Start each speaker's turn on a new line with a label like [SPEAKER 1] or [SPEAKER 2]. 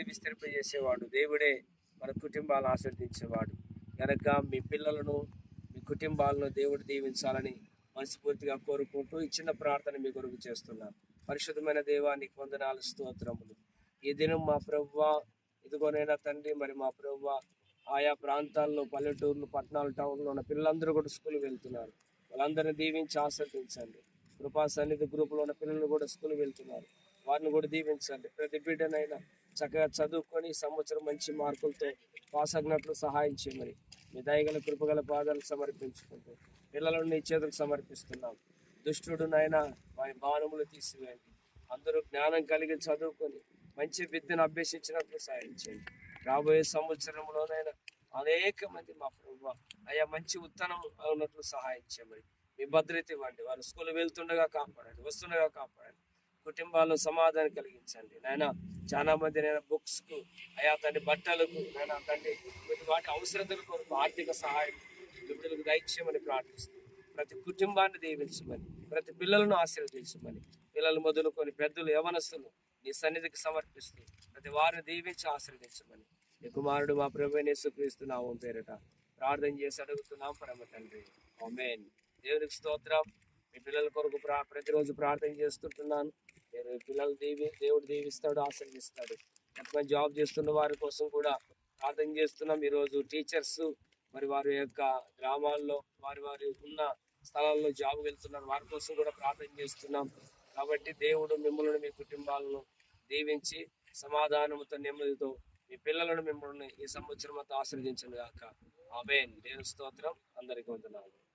[SPEAKER 1] బట్టి విస్తరింపజేసేవాడు. దేవుడే మన కుటుంబాలను ఆశీర్దించేవాడు. కనుక మీ పిల్లలను మీ కుటుంబాలను దేవుడు దీవించాలని మనస్ఫూర్తిగా కోరుకుంటూ ఇచ్చిన చిన్న ప్రార్థన మీ కొరకు చేస్తున్నాను పరిశుద్ధమైన దేవానికి వందనాలు స్తోత్రములు. ఈ దినం మా ప్రవ్వ ఇదిగోనైనా తండ్రి మరి మా ప్రవ్వ ఆయా ప్రాంతాల్లో పల్లెటూర్లు పట్టణాలు టౌన్లో ఉన్న పిల్లలందరూ కూడా స్కూల్ వెళ్తున్నారు. వాళ్ళందరినీ దీవించి ఆస్వాదించండి కృపా సన్నిధి గ్రూపులో ఉన్న పిల్లలు కూడా స్కూల్ వెళ్తున్నారు. వారిని కూడా దీవించండి. ప్రతి బిడ్డనైనా చక్కగా చదువుకొని సంవత్సరం మంచి మార్కులతో పాస్ అగినట్లు సహాయం చేయమని మీ దయగల కృపగల పాదాలు సమర్పించుకుంటూ పిల్లలను నీ చేతులకు సమర్పిస్తున్నాం. దుష్టుడు నాయన వారి భావనములు తీసివేయండి. అందరూ జ్ఞానం కలిగి చదువుకొని మంచి విద్యను అభ్యసించినట్లు సహాయం చేయండి. రాబోయే సంవత్సరంలోనైనా అనేక మంది మా ప్రభు అయ్యా మంచి ఉత్తనం ఉన్నట్లు సహాయం చేయమని మీ భద్రత ఇవ్వండి వారు స్కూల్ వెళ్తుండగా కాపాడండి వస్తుండగా కాపాడండి. కుటుంబాల్లో సమాధానం కలిగించండి. నాయన చాలా మంది నేను బుక్స్కు అయా తండ్రి బట్టలకు నాయన తండ్రి వాటి అవసరతల కొరకు ఆర్థిక సహాయం బిడ్డలకు దైక్ష్యమని ప్రార్థిస్తూ ప్రతి కుటుంబాన్ని దీవించమని ప్రతి పిల్లలను ఆశీర్వదించమని పిల్లలు మొదలుకొని పెద్దలు యవనస్తులు నీ సన్నిధికి సమర్పిస్తూ ప్రతి వారిని దీవించి ఆశీర్వదించమని. నీ కుమారుడు మా ప్రభు యేసుక్రీస్తున్నాము పేరిట ప్రార్థన చేసి అడుగుతున్నాం పరమ తండ్రి. ఆమేన్. దేవునికి స్తోత్రం. మీ పిల్లల కొరకు ప్రా ప్రతిరోజు ప్రార్థన చేస్తుంటున్నాను. మీరు పిల్లలు దీవి దేవుడు దీవిస్తాడు ఆశ్రయిస్తాడు ఎంతమంది జాబ్ చేస్తున్న వారి కోసం కూడా ప్రార్థన చేస్తున్నాం. ఈరోజు టీచర్స్ మరి వారి యొక్క గ్రామాల్లో వారి వారి ఉన్న స్థలాల్లో జాబ్ వెళ్తున్నారు. వారి కోసం కూడా ప్రార్థన చేస్తున్నాం. కాబట్టి దేవుడు మిమ్మల్ని మీ కుటుంబాలను దీవించి సమాధానముతో నెమ్మదితో మీ పిల్లలను మిమ్మల్ని ఈ సంవత్సరం అంతా ఆశీర్వదించను గాక ఆమెన్. దేవుని స్తోత్రం. అందరికీ వందనాలు.